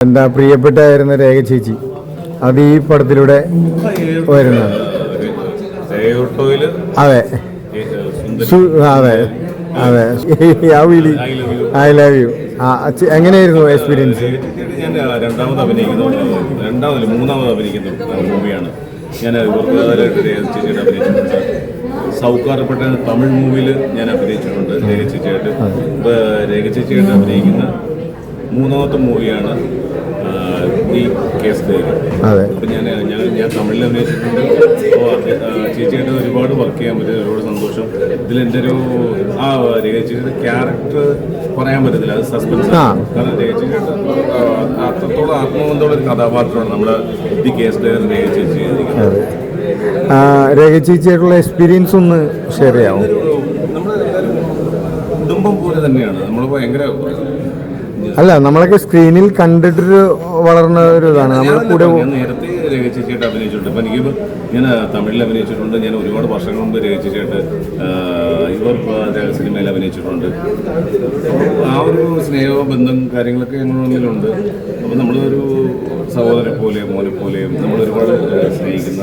എന്താ പ്രിയപ്പെട്ടായിരുന്ന രേഖ ചേച്ചി അത് ഈ പടത്തിലൂടെ വരുന്നത് അതെ. അതെ അതെ. ആ വിളി ഐ ലവ് യു. എങ്ങനെയായിരുന്നു എക്സ്പീരിയൻസ് ഞാൻ രണ്ടാമത് അഭിനയിക്കുന്നു. രണ്ടാമത് മൂന്നാമത് അഭിനയിക്കുന്ന മൂവിയാണ്. ഞാൻ ഇവർക്കായിട്ട് രേഖ ചേച്ചിയുടെ അഭിനയിച്ചിട്ടുണ്ട്. സൗക്കാർപ്പെട്ട തമിഴ് മൂവിയിൽ ഞാൻ അഭിനയിച്ചിട്ടുണ്ട് രേഖ ചേച്ചിയായിട്ട്. രേഖ ചേച്ചിയായിട്ട് അഭിനയിക്കുന്ന മൂന്നാമത്തെ മൂവിയാണ് ഈ കേസ് അതെ. ഞാൻ ഞാൻ ഞാൻ തമിഴിൽ അഭിനയിച്ചിട്ടുണ്ട്. അപ്പോൾ അത് ചേച്ചിയായിട്ട് ഒരുപാട് വർക്ക് ചെയ്യാൻ പറ്റും ഒരുപാട് സന്തോഷം. ഇതിൽ എന്റെ ഒരു ആ രേഖ ക്യാരക്ടർ പറയാൻ പറ്റത്തില്ല. അത് സസ്പെൻസ് ആണ്. കാരണം രേഖ ചേച്ചിയുടെ അത്രത്തോളം ആത്മബന്ധമുള്ള ഒരു കഥാപാത്രമാണ് നമ്മുടെ ഈ കേസ് ഡയറി രേഖ ചേച്ചി ചെയ്തിരിക്കുന്നത് അതെ. ആ, രേഖ ചേച്ചിയായിട്ടുള്ള എക്സ്പീരിയൻസ് ഒന്ന് ഷെയർ ചെയ്യാമോ? നമ്മൾ കുടുംബം പോലെ തന്നെയാണ്. നമ്മൾ ഭയങ്കര അല്ല നമ്മളൊക്കെ സ്ക്രീനിൽ കണ്ടിട്ടൊരു വളർന്ന ഒരു ഇതാണ്. നമ്മൾ കൂടെ നേരത്തെ രേഖ അഭിനയിച്ചിട്ടുണ്ട്. ഇപ്പം എനിക്ക് ഞാൻ തമിഴിൽ അഭിനയിച്ചിട്ടുണ്ട്. ഞാൻ ഒരുപാട് വർഷങ്ങൾ മുമ്പ് ആ, ഇവർ സിനിമയിൽ അഭിനയിച്ചിട്ടുണ്ട്. ഒരു സ്നേഹവും ബന്ധം കാര്യങ്ങളൊക്കെ ഞങ്ങൾ തമ്മിലുണ്ട് അപ്പോൾ നമ്മളൊരു സഹോദരനെ പോലെയും മോനെ പോലെയും നമ്മൾ ഒരുപാട് സ്നേഹിക്കുന്ന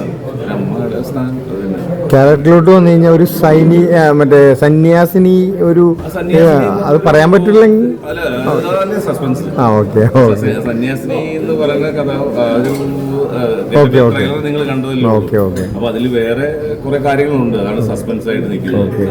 അമ്മയുടെ സ്ഥാനം അത് തന്നെ. ക്യാരക്ടറിലോട്ട് വന്നു കഴിഞ്ഞാൽ ഒരു സൈനി മറ്റേ സന്യാസിനി ഒരു അത് പറയാൻ പറ്റില്ലെങ്കിൽ ആ ഓക്കെ സന്യാസിനി എന്ന് പറയുന്ന കഥ ഓക്കേ, ഓക്കേ. നിങ്ങൾ കണ്ടതല്ലോ ഓക്കെ ഓക്കെ. അപ്പൊ അതിൽ വേറെ കുറെ കാര്യങ്ങളുണ്ട്. അതാണ് സസ്പെൻസ് ആയിട്ട് നിൽക്കുന്നത്.